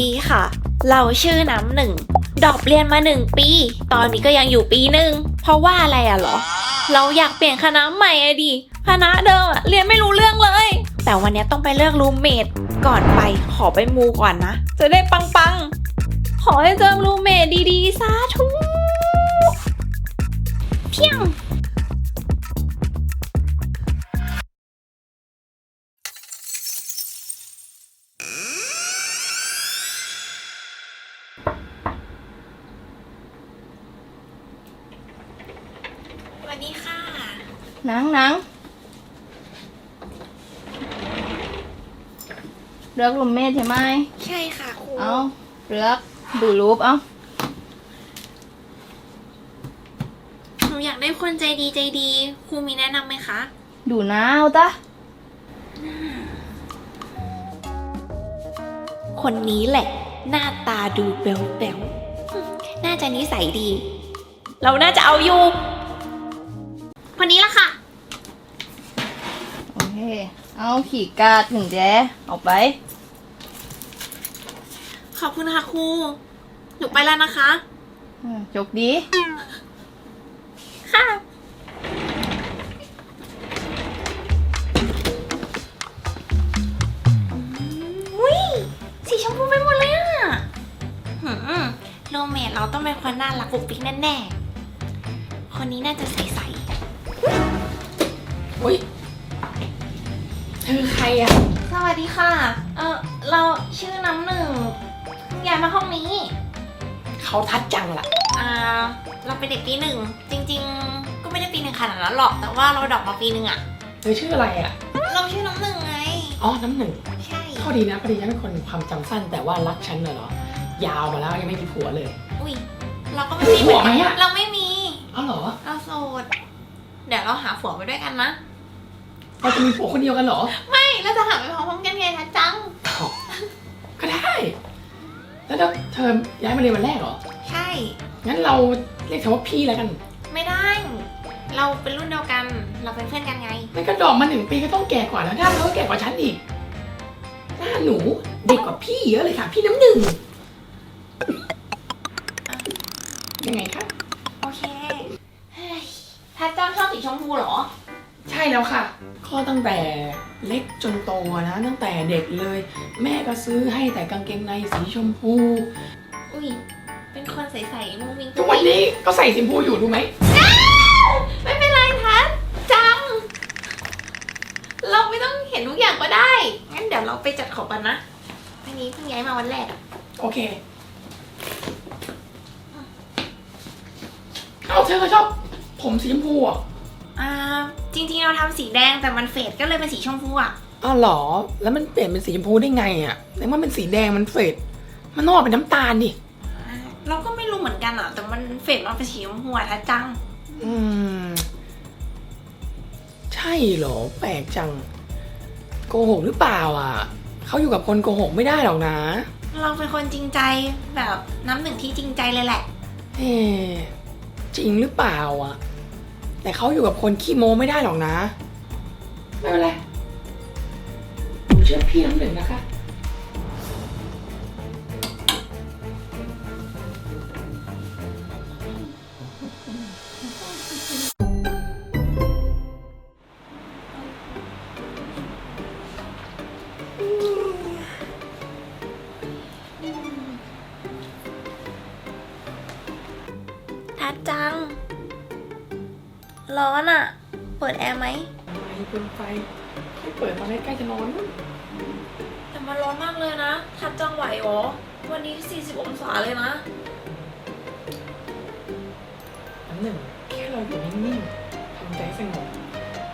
ดีค่ะ เราชื่อน้ำหนึ่ง ดอบเรียนมาหนึ่งปี ตอนนี้ก็ยังอยู่ปีหนึ่ง เพราะว่าอะไรอะเหรอ เราอยากเปลี่ยนคณะใหม่อะดิ คณะเดิมอะเรียนไม่รู้เรื่องเลย แต่วันนี้ต้องไปเลือกรูมเมทก่อนไปขอไปมูก่อนนะ จะได้ปังๆ ขอให้เจอรูมเมทดีๆ สาธุเพียง หนังหนัง เลือกรูมเมทใช่ไหม ใช่ค่ะครู เอาเลือกดูรูปเอาหนูอยากได้คนใจดีใจดี ครูมีแนะนำไหมคะ ดูหน้าเอาตะคนนี้แหละ หน้าตาดูเบลเบลอืมน่าจะนิสัยดี เราน่าจะเอาอยู่คนนี้ละค่ะโอ เค เอาขี่กาดถึงแจออกไป ขอบคุณค่ะครูหนูไปแล้วนะคะ อืมจกดี ค่ะ อุ้ยสีชมพูไปหมดเลยอะหืมโรเมทเราต้องเป็นคนน่ารักปุกปิ๊กแน่ๆ คนนี้น่าจะใสอุ้ย เธอใครอะๆสวัสดีค่ะ เออเราชื่อน้ำหนึ่งเพิ่งย้ายมาห้องนี้ เขาทัดจังล่ะ อ่า เราเป็นเด็กปีหนึ่ง จริง ๆ ก็ไม่ได้ปีหนึ่งขนาดนั้นหรอก แต่ว่าเราดรอกมาปีหนึ่งอะเธอชื่ออะไรอะเราชื่อน้ำหนึ่งไง อ๋อ น้ำหนึ่งใช่ ข้อดีนะพอดีฉันเป็นคนความจำสั้นแต่ว่ารักฉันน่ะเหรอ ยาวมาแล้วยังไม่มีผัวเลย อุ้ย เราก็ไม่มีผัวไหมอะ เราไม่มีอ๋อเหรอ เราโสด เดี๋ยวเราหาผัวไปด้วยกันนะ เราจะมีผัวคนเดียวกันเหรอ ไม่เราจะหาไปพร้อมๆกันไงทัดจังอ๋อก็ได้ แล้วเธอย้ายมาเรียนวันแรกเหรอ ใช่ งั้นเราเรียกเธอว่าพี่แล้วกัน ไม่ได้ เราเป็นรุ่นเดียวกัน เราเป็นเพื่อนกันไง มันก็ดอกมาหนึ่งปีก็ต้องแก่กว่าแล้วหน้าเธอก็แก่กว่าฉันอีกหน้าหนูเด็กกว่าพี่เยอะเลยค่ะ พี่น้ำหนึ่งยังไงคะ โอเคเฮ้ยทัดจังชอบสีชมพูเหรอ ใช่แล้วค่ะก็ตั้งแต่เล็กจนโตนะ ตั้งแต่เด็กเลย แม่ก็ซื้อให้แต่กางเกงในสีชมพู อุ้ย เป็นคนใสๆมุ้งมิ้งทุกวันนี้ก็ใส่สีชมพูอยู่รู้ไหมไม่เป็นไรทัดจัง เราไม่ต้องเห็นทุกอย่างก็ได้ งั้นเดี๋ยวเราไปจัดของกันนะอันนี้เพิ่งย้ายมาวันแรกอะโอเคเอาเธอก็ชอบผมสีชมพูอะอ่า จริงๆเราทำสีแดงแต่มันเฟดก็เลยเป็นสีชมพูอะ อ้าวเหรอ แล้วมันเปลี่ยนเป็นสีชมพูได้ไงอะในเมื่อเป็นสีแดงมันเฟด มันนอกเป็นน้ำตาลดิอ่าเราก็ไม่รู้เหมือนกันอะ แต่มันเฟดมาเป็นสีชมพูอะทัดจัง อืม ใช่เหรอ แปลกจัง โกหกหรือเปล่าอะ เขาอยู่กับคนโกหกไม่ได้หรอกนะ เราเป็นคนจริงใจแบบน้ำหนึ่งที่จริงใจเลยแหละ เอ๊ะจริงหรือเปล่าอะ แต่เขาอยู่กับคนขี้โมไม่ได้หรอกนะ ไม่เป็นไรผมเชื่อพี่น้ำหนึ่งนะคะ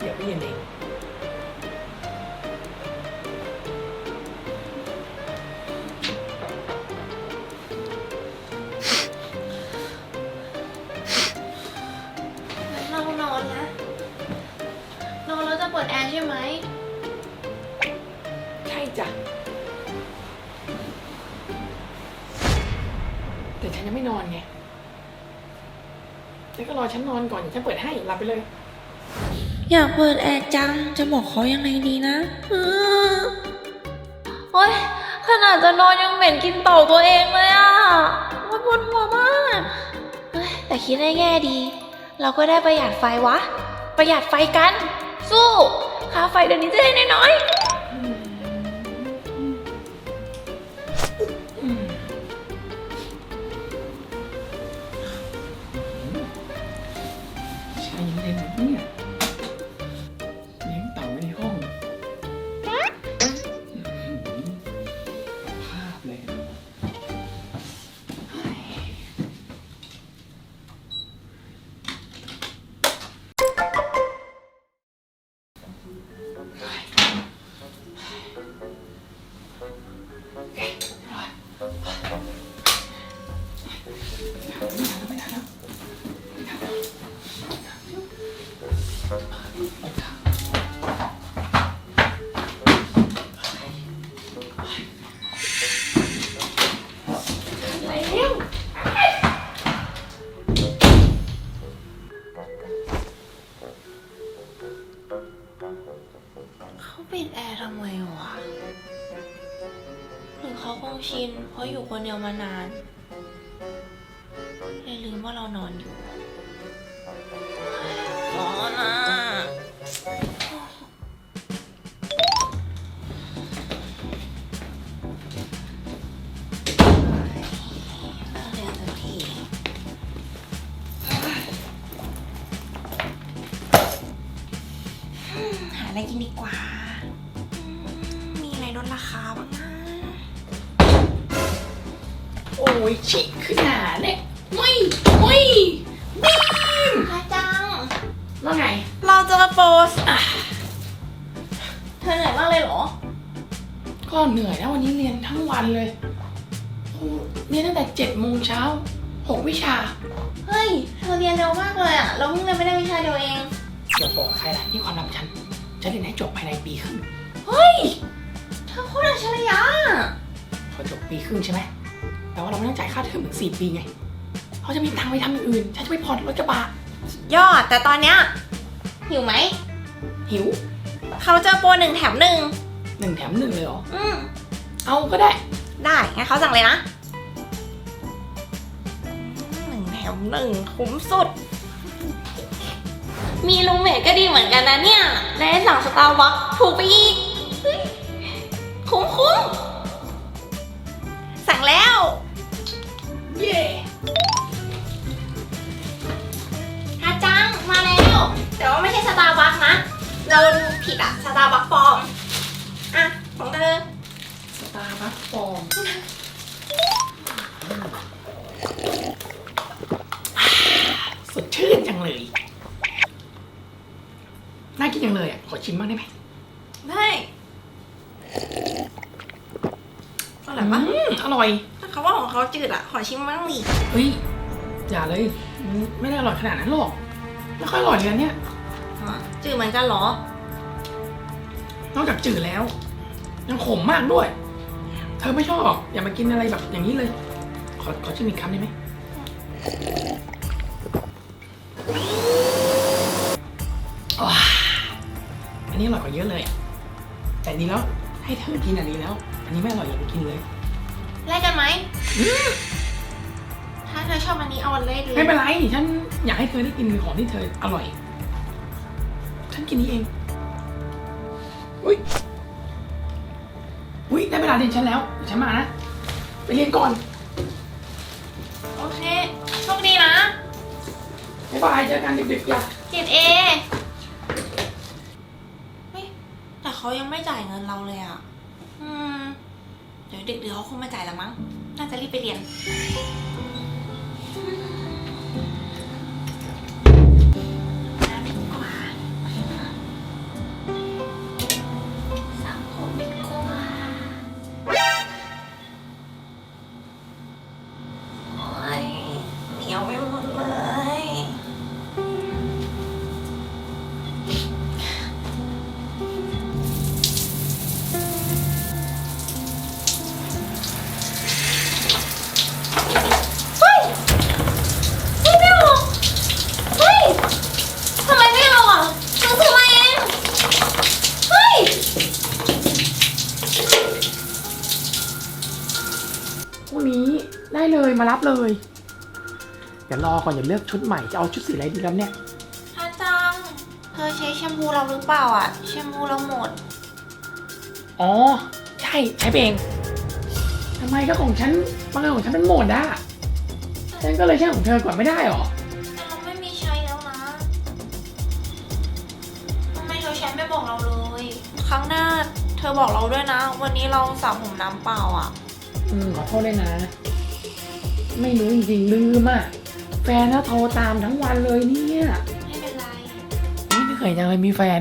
ดี๋ยวก็เย็นเองงั้นเรานอนนะ นอนแล้วจะเปิดแอร์ใช่ไหม ใช่จ้ะ แต่ฉันยังไม่นอนไงแล้วก็รอฉันนอนก่อนเดี๋ยวฉันเปิดให้หลับไปเลย อยากเปิดแอร์จัง จะบอกเขายังไงดีนะเออโอ๊ยขนาดจะนอนยังเหม็นกินเต่าตัวเองเลยอะว่าปวดหัวมากเอ้ยแต่คิดได้แง่ดี เราก็ได้ประหยัดไฟวะ ประหยัดไฟกัน สู้ค่าไฟเดือนนี้จะได้น้อยๆ อะไรกินดีกว่าอืมมีอะไรลดราคาบ้างนะ โอ้ยชิคขึ้นหนาเนี่ยไม่ไม่บีมอาจัง ว่าไง เราจะมาโพสอะเธอเหนื่อยมากเลยเหรอ ก็เหนื่อยนะวันนี้เรียนทั้งวันเลยโอ้เรียนตั้งแต่เจ็ดโมงเช้าหกวิชา เฮ้ย เธอเรียนเร็วมากเลยอะ เราเพิ่งเรียนไม่ได้วิชาเดียวเองอย่าบอกใครล่ะนี่ความลับฉัน ฉันเรียนให้จบภายในปีครึ่งเฮ้ย เธอโคตรอัจฉริยะพอจบปีครึ่งใช่ไหมแต่ว่าเราไม่ต้องจ่ายค่าเทอมถึงสี่ปีไงเขาจะมีตังค์ไปทำอย่างอื่นฉันจะไปผ่อนรถกระบะยอด แต่ตอนเนี้ยหิวไหม หิวเขาเจอโปรหนึ่งแถมหนึ่งหนึ่งแถมหนึ่งเลยเหรอ อืม เอาก็ได้ ได้ งั้นเขาสั่งเลยนะหนึ่งแถมหนึ่งคุ้มสุด มีลุงเมทก็ดีเหมือนกันนะเนี่ยได้สั่งสตาร์บัคถูกไปอีก คุ้มคุ้มสั่งแล้ว เย่ฮาจัง มาแล้ว แต่ว่าไม่ใช่สตาร์บัคนะ เราดูผิดอะสตาร์บัคปลอม อะ ของเธอ สตาร์บัคฟอร์มสดชื่นจังเลย น่ากินจังเลยอะ ขอ ชิมบ้างได้ไหมได้อร่อยปะอืมอร่อยถ้าเขาว่าของเขาจืดอะขอชิมบ้างดิเฮ้ย อย่าเลยมันไม่ได้อร่อยขนาดนั้นหรอก ไม่ค่อยอร่อยเลยอันเนี่ย ฮะจืดเหมือนกันเหรอ นอกจากจืดแล้ว ยังขมมากด้วย เธอไม่ชอบ อย่ามากินอะไรแบบอย่างนี้เลย ขอขอชิมอีกคำได้ไหม นนี้อร่อยกว่าเยอะเลยอะแต่นี้แล้วให้เธอกินอันนี้แล้ว อันนี้ไม่อร่อยอย่าไปกินเลย แลกกันไหม ถ้าเธอชอบอันนี้เอาอันเลยดีไม่เป็นไร ฉันอยากให้เธอได้กินของที่เธออร่อย ฉันกินนี้เอง อุ้ย อุ้ยได้เวลาเรียนฉันแล้วเดี๋ยวฉันมานะ ไปเรียนก่อน โอเค โชคดีนะบ๊ายบายเจอกันดึกๆจ้ะเกรดเอเฮ้ยแต่ เขายังไม่จ่ายเงินเราเลยอะ อืม เดี๋ยวเด็กๆเขาคงมาจ่ายละมั้ง น่าจะรีบไปเรียน บเลย เดี๋ยวรอก่อนอย่าเลือกชุดใหม่จะเอาชุดสีอะไรดีครับเนี่ยทัดจัง เธอใช้แชมพูเราหรือเปล่าอะ แชมพูเราหมด อ๋อ ใช่ใช้เองทำไมก็ของฉันบางอันของฉันเป็นโหมดอะฉันก็เลยใช้ของเธอก่อนไม่ได้หรอแต่เราไม่มีใช้แล้วนะทำไมเธอใช้ไม่บอกเราเลย ครั้งหน้าเธอบอกเราด้วยนะ วันนี้เราสระผมน้ำเปล่าอะ อืมขอโทษด้วยนะ ไม่รู้จริงๆลืมอะแฟนน่ะโทรตามทั้งวันเลยเนี่ยไม่เป็นไรนี่ไม่เคยจะเคยมีแฟน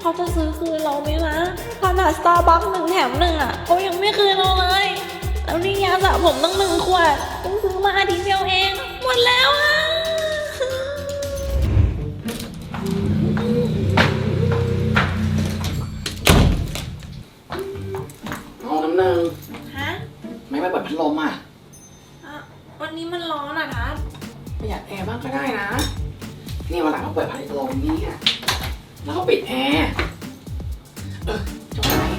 เขาจะซื้อคืนเราไหมนะขนาดสตาร์บัคหนึ่งแถมหนึ่งอะเขายังไม่คืนเราเลย แล้วนี่ยาสระผมตั้งหนึ่งขวดเพิ่งซื้อมาอาทิตย์เดียวเอง หมดแล้วอะ ลมอะ อะวันนี้มันร้อนอะทัศน์ประหยัดแอร์บ้างก็ได้นะ นี่วันหลังก็เปิดพัดลมเนี่ยแล้วก็ปิดแอร์เออเจ้านาย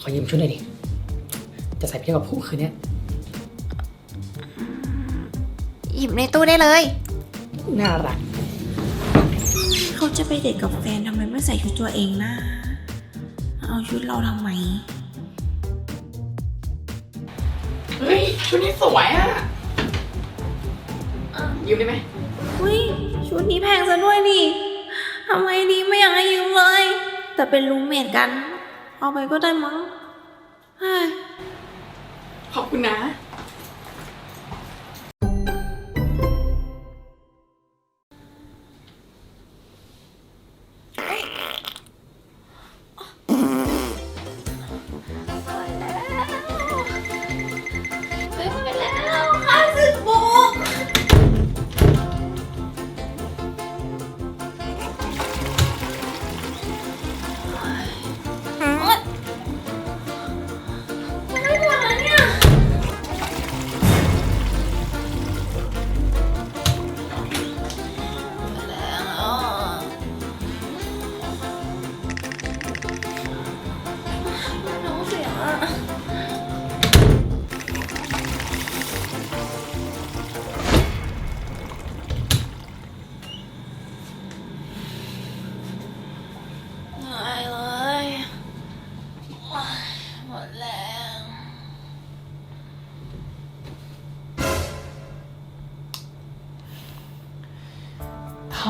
ขอยืมชุดหน่อยดิ จะใส่ไปเที่ยวกับผู้คืนเนี้ยหยิบในตู้ได้เลย น่ารัก เขาจะไปเดทกับแฟนทำไมไม่ใส่ชุดตัวเองนะ เอาชุดเราทำไม เฮ้ย ชุดนี้สวยอะยืมได้ไหมอุ้ยชุดนี้แพงซะด้วยดิทำไมดีไม่อยากให้ยืมเลย แต่เป็นรูมเมทกัน เอาไปก็ได้มั้งเฮ้ยขอบคุณนะ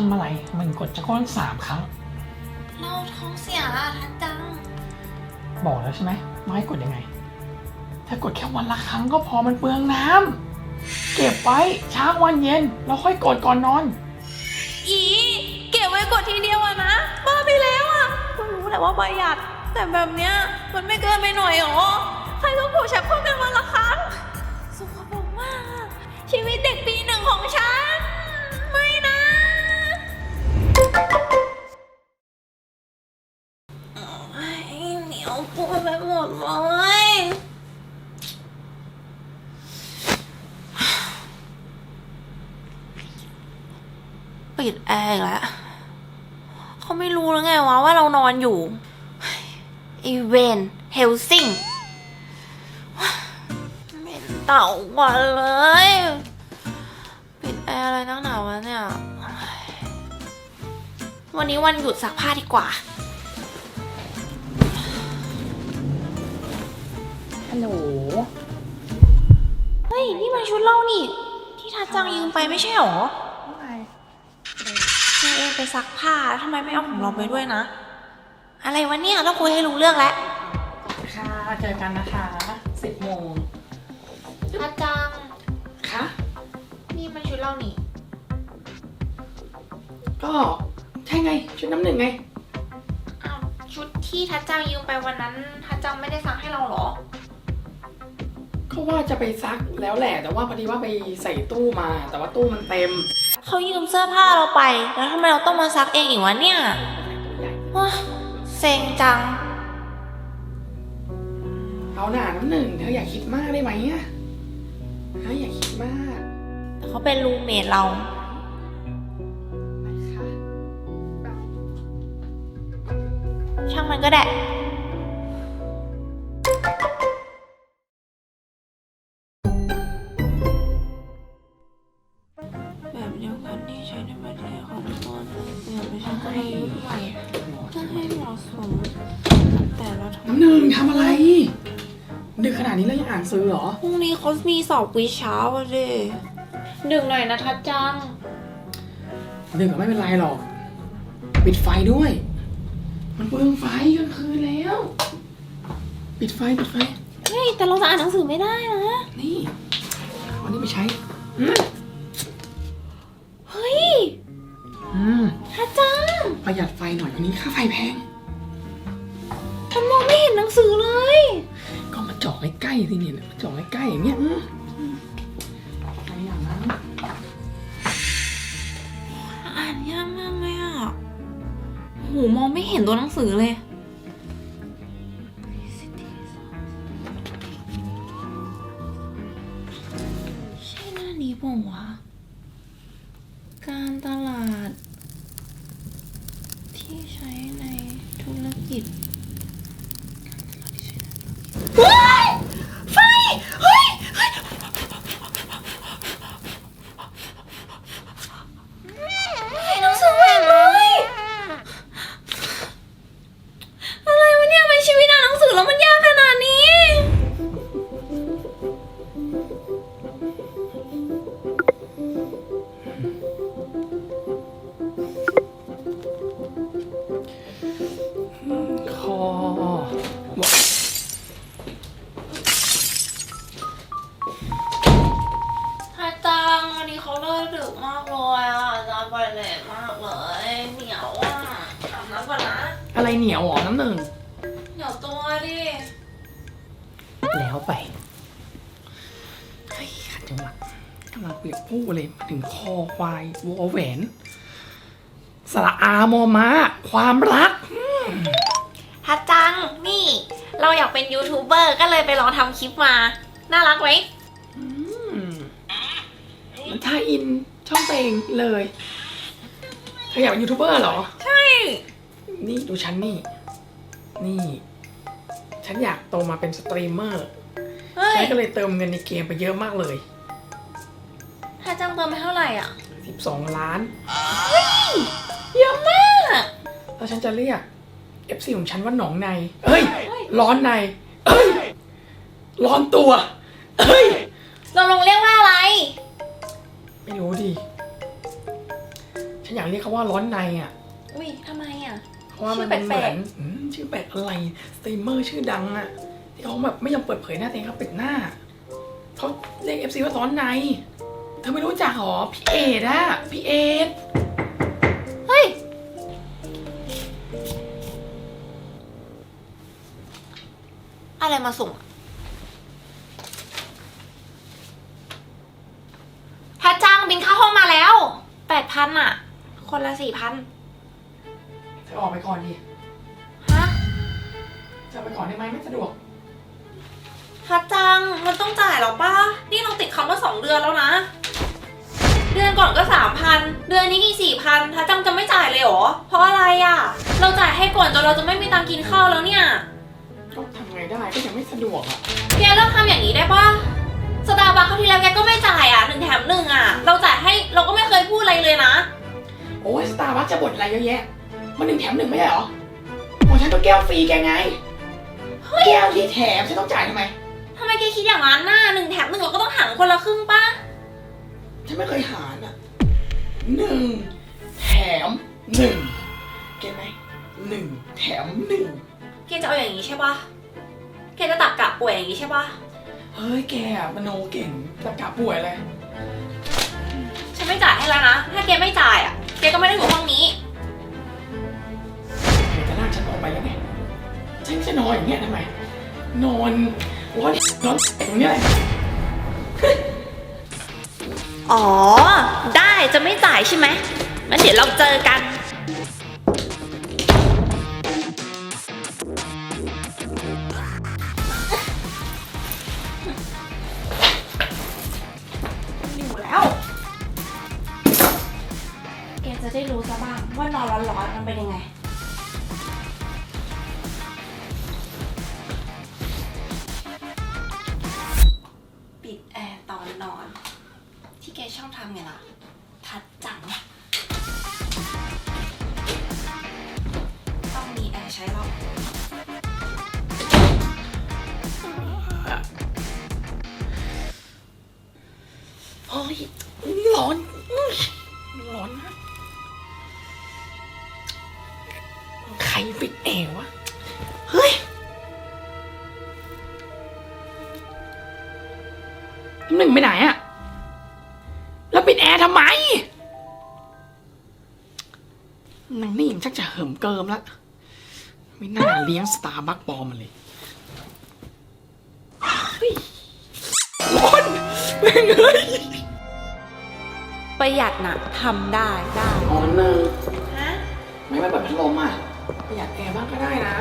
ำอะไรมันกดจะก้อนสามครั้ง เราท้องเสียอะทันจัง บอกแล้วใช่ไหมว่าให้กดยังไง ถ้ากดแค่วันละครั้งก็พอมันเปลืองน้ำเก็บไว้เช้าวันเย็นแล้วค่อยกดก่อนนอน อีเก็บไว้กดทีเดียวอะนะบ้าไปแล้วอะก็รู้แหละว่าประหยัด แต่แบบเนี้ยมันไม่เกินไปหน่อยหรอ ใครต้องกูชักโครกกันวันละครั้ง เลยปิดแอร์อีกแล้วเขาไม่รู้แล้วไงวะว่าเรานอนอยู่อีเวนเฮลซิงเหม็นเต่าหวาเลย ปิดแอร์อะไรนักหนาวะเนี่ย วันนี้วันหยุดซักผ้าดีกว่า หลเฮ้ย นี่มันชุดเรานี่ ที่ทัดจังยืมไปไม่ใช่หรอเธอเองไปซักผ้าแล้วทำไมไม่เอาของเราไปด้วยนะ อะไรวะเนี่ยต้องคุยให้รู้เรื่องแล้วค่ะเจอกันนะคะสิบโมงทัดจังคะนี่มันชุดเรานี่ ก็ใช่ไง ชุดน้ำหนึ่งไง อ้าวชุดที่ทัดจังยืมไปวันนั้นทัดจังไม่ได้ซักให้เราเหรอ ก็ว่าจะไปซักแล้วแหละ แต่ว่าพอดีว่าไปใส่ตู้มา แต่ว่าตู้มันเต็มเขายืมเสื้อผ้าเราไป แล้วทำไมเราต้องมาซักเองอีกวะเนี่ยว้าเซ็งจัง เอาหน่าน้ำหนึ่งเธออย่าคิดมากได้ไหมอะฮะอย่าคิดมากแต่เขาเป็นรูมเมทเรานะคะช่างมันก็ได้ ท้องน้ำหนึ่งทำอะไร ดึกขนาดนี้แล้วยังอ่านซื้อเหรอ พรุ่งนี้เขามีสอบวิชาอะดิดึกหน่อยนะทัดจัง ดึกก็ไม่เป็นไรหรอก ปิดไฟด้วย มันเปลืองไฟกลางคืนแล้ว ปิดไฟปิดไฟ เฮ้ย แต่เราจะอ่านหนังสือไม่ได้นะ นี่เอาอันนี้ไปใช้อืมเฮ้ยอืมทัดจัง ประหยัดไฟหน่อยวันนี้ค่าไฟแพง ล้ๆสิเนี่ยมาเจาะใกล้ๆอย่างเงี้ยอืมอะไรอย่างนั้นอ่านยากมากเลยอะโหมองไม่เห็นตัวหนังสือเลย ใช่หน้านี้ป่าวะ การตลาดที่ใช้ในธุรกิจ ดึกมากเลยอะอาจารย์ไปเลทมากเลยเหนียวอะอาบน้ำก่อนนะอะไรเหนียวหรอน้ำหนึ่งเหนียวตัวดิแล้วไปเฮ้ยขัดจังหวะกำลังเปียกพูเลยมาถึงคอควายวอแหวนสระอามอมาความรักทัดจังนี่ เราอยากเป็นยูทูบเบอร์ก็เลยไปลองทำคลิปมา น่ารักไหมอืมมันท่าอิน ช่องตัวเองเลยเธออยากเป็นยูทูบเบอร์เหรอ ใช่ นี่ดูฉันนี่ นี่ ฉันอยากโตมาเป็นสตรีมเมอร์เฮ้ยฉันก็เลยเติมเงินในเกมไปเยอะมากเลยทัดจังเติมไปเท่าไหร่อะ 12 ล้าน เยอะมาก แล้วฉันจะเรียก FC ของฉันว่าหนองในเอ้ย ร้อนในเอ้ย ร้อนตัวเอ้ย เราลงเรียกว่าอะไร ไม่รู้ดิ ฉันอยากเรียกเขาว่าร้อนในอะ อุ้ยทำไมอะ เพราะว่ามันชื่อแปลกๆเหมือนอืมชื่อแปลกอะไร สตรีมเมอร์ชื่อดังอะ ที่เขาแบบไม่ยอมเปิดเผยหน้าตัวเองเขาปิดหน้า เขาเรียก FC ว่าร้อนใน เธอไม่รู้จักหรอ พี่เอดอะพี่เอดเฮ้ย อะไรมาส่งอะทัดจังบินเข้าห้องมาแล้ว แปด พันอะคนละสี่พันเธอออกไปก่อนดิฮะจะออกไปก่อนได้ไหมไม่สะดวกทัดจังมันต้องจ่ายหรอป้านี่เราติดคำว่าสองเดือนแล้วนะ เดือนก่อนก็สามพันเดือนนี้อีกสี่พันทัดจังจะไม่จ่ายเลยเหรอ เพราะอะไรอะเราจ่ายให้ก่อนจนเราจะไม่มีตังค์กินข้าวแล้วเนี่ยก็ทำไงได้ก็ยังไม่สะดวกอะแกเลิกทำอย่างนี้ได้ปะ สตาร์บัคเขาวที่แล้วแกก็ไม่จ่ายอะหนึ่งแถมหนึ่งอะ เราจ่ายให้เราก็ไม่เคยพูดอะไรเลยนะ โอ้ยสตาร์บัคจะบ่นอะไรเยอะแยะ มันหนึ่งแถมหนึ่งไม่ใช่เหรอของฉันก็แก้วฟรีแกไงแก้วที่แถมฉันต้องจ่ายทำไม ทำไมแกคิดอย่างนั้นน่ะหนึ่งแถมหนึ่งเราก็ต้องหารคนละครึ่งปะฉันไม่เคยหารอะหนึ่งแถมหนึ่งเก็ตไหมหนึ่งแถมหนึ่งแกจะเอาอย่างนี้ใช่ปะแกจะตักกะป่วยอย่างนี้ใช่ปะ เฮ้ยแกอะมโนเก่งตะกาป่วยเลย ฉันไม่จ่ายให้แล้วนะ ถ้าแกไม่จ่ายอะ แกก็ไม่ได้อยู่ห้องนี้ เดี๋ยวจะลากฉันออกไปยังไงฉันจะนอนอย่างเงี้ยทำไม นอนร้อนนอนตรงเนี้ยเลยอ๋อ ได้จะไม่จ่ายใช่ไหมงั้นเดี๋ยวเราเจอกัน รู้ซะบ้างว่านอนร้อนๆมันเป็นยังไง ปิดแอร์ตอนนอน ที่แกชอบทำไงล่ะ ทัดจัง ต้องมีแอร์ใช้แล้วเฮ้ยร้อน ร้อนนะ ใครปิดแอร์วะเฮ้ยน้ำหนึ่งไปไหนอะแล้วปิดแอร์ทำไมนางนี่ยังชักจะเหิมเกิมแล้วไม่น่าเลี้ยงสตาร์บัคปลอมมันเลยเฮ้ยร้อนแม่งเอ้ยประหยัดนะทำได้ได้ อ๋อเนยฮะไม่มาเปิดพัดลมอะ ประหยัดแอร์บ้างก็ได้นะ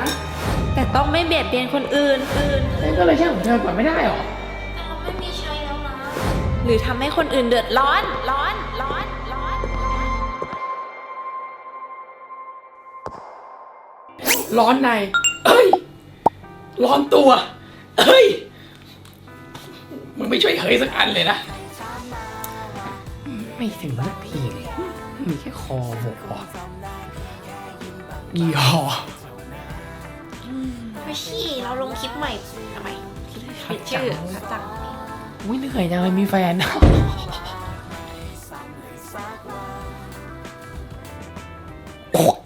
แต่ต้องไม่เบียดเบียนคนอื่นอื่นแต่ก็เลยใช่ของเธอก่อนไม่ได้หรอ แต่เราไม่มีใช้แล้วนะ หรือทำให้คนอื่นเดือดร้อน ร้อน ร้อน ร้อน ร้อนใน เอ้ย ร้อนตัว เอ้ย มึงไม่ช่วยเฮ้ยสักอันเลยนะ ไม่ถึงสักทีเลยมีแค่คอโบกอ ยี่ห้อไม่ชี่เราลงคลิปใหม่ทำไมปิดชื่อคัดจังอุ้ยเหนื่อยจังเลยมีแฟนโอ๊ย